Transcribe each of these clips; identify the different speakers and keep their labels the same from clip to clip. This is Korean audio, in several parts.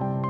Speaker 1: you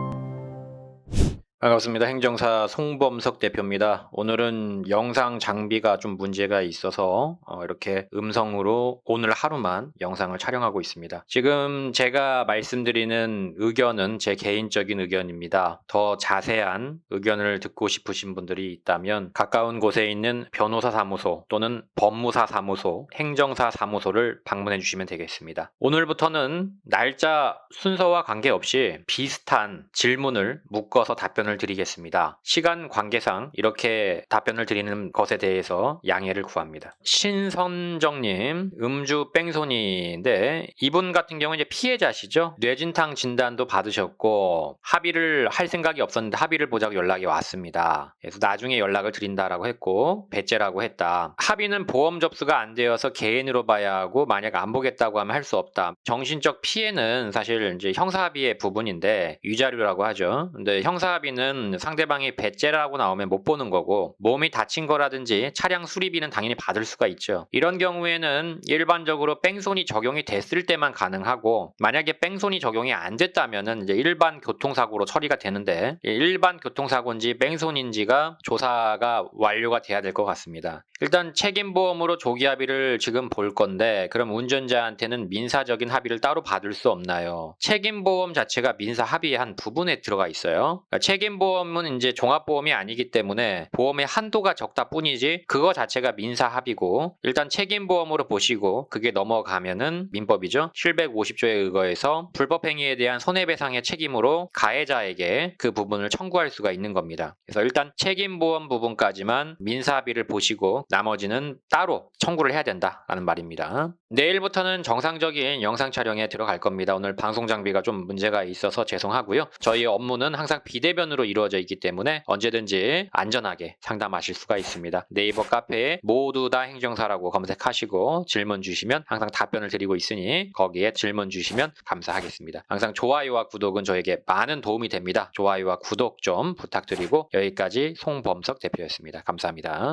Speaker 1: 반갑습니다. 행정사 송범석 대표입니다. 오늘은 영상 장비가 좀 문제가 있어서 어, 이렇게 음성으로 오늘 하루만 영상을 촬영하고 있습니다. 지금 제가 말씀드리는 의견은 제 개인적인 의견입니다. 더 자세한 의견을 듣고 싶으신 분들이 있다면 가까운 곳에 있는 변호사 사무소 또는 법무사 사무소, 행정사 사무소를 방문해 주시면 되겠습니다. 오늘부터는 날짜 순서와 관계없이 비슷한 질문을 묶어서 답변을 드리겠습니다. 시간 관계상 이렇게 답변을 드리는 것에 대해서 양해를 구합니다. 신선정님, 음주 뺑소니인데 이분 같은 경우는 이제 피해자시죠. 뇌진탕 진단도 받으셨고 합의를 할 생각이 없었는데 합의를 보자고 연락이 왔습니다. 그래서 나중에 연락을 드린다라고 했고 배째라고 했다. 합의는 보험 접수가 안 되어서 개인으로 봐야 하고 만약 안 보겠다고 하면 할 수 없다. 정신적 피해는 사실 이제 형사합의의 부분인데 위자료라고 하죠. 근데 형사합의는 상대방이 배째라고 나오면 못 보는 거고 몸이 다친 거라든지 차량 수리비는 당연히 받을 수가 있죠. 이런 경우에는 일반적으로 뺑소니 적용이 됐을 때만 가능하고 만약에 뺑소니 적용이 안 됐다면은 이제 일반 교통사고로 처리가 되는데 일반 교통사고인지 뺑소니인지가 조사가 완료가 돼야 될 것 같습니다. 일단 책임보험으로 조기 합의를 지금 볼 건데 그럼 운전자한테는 민사적인 합의를 따로 받을 수 없나요? 책임보험 자체가 민사 합의의 한 부분에 들어가 있어요. 그러니까 책임 보험은 이제 종합보험이 아니기 때문에 보험의 한도가 적다 뿐이지 그거 자체가 민사 합의고 일단 책임보험으로 보시고 그게 넘어가면은 민법이죠. 750조에 의거해서 불법행위에 대한 손해배상의 책임으로 가해자에게 그 부분을 청구할 수가 있는 겁니다. 그래서 일단 책임보험 부분까지만 민사 합의를 보시고 나머지는 따로 청구를 해야 된다라는 말입니다. 내일부터는 정상적인 영상 촬영에 들어갈 겁니다. 오늘 방송 장비가 좀 문제가 있어서 죄송하고요. 저희 업무는 항상 비대면으로 이루어져 있기 때문에 언제든지 안전하게 상담하실 수가 있습니다. 네이버 카페에 모두 다 행정사라고 검색하시고 질문 주시면 항상 답변을 드리고 있으니 거기에 질문 주시면 감사하겠습니다. 항상 좋아요와 구독은 저에게 많은 도움이 됩니다. 좋아요와 구독 좀 부탁드리고 여기까지 송범석 대표였습니다. 감사합니다.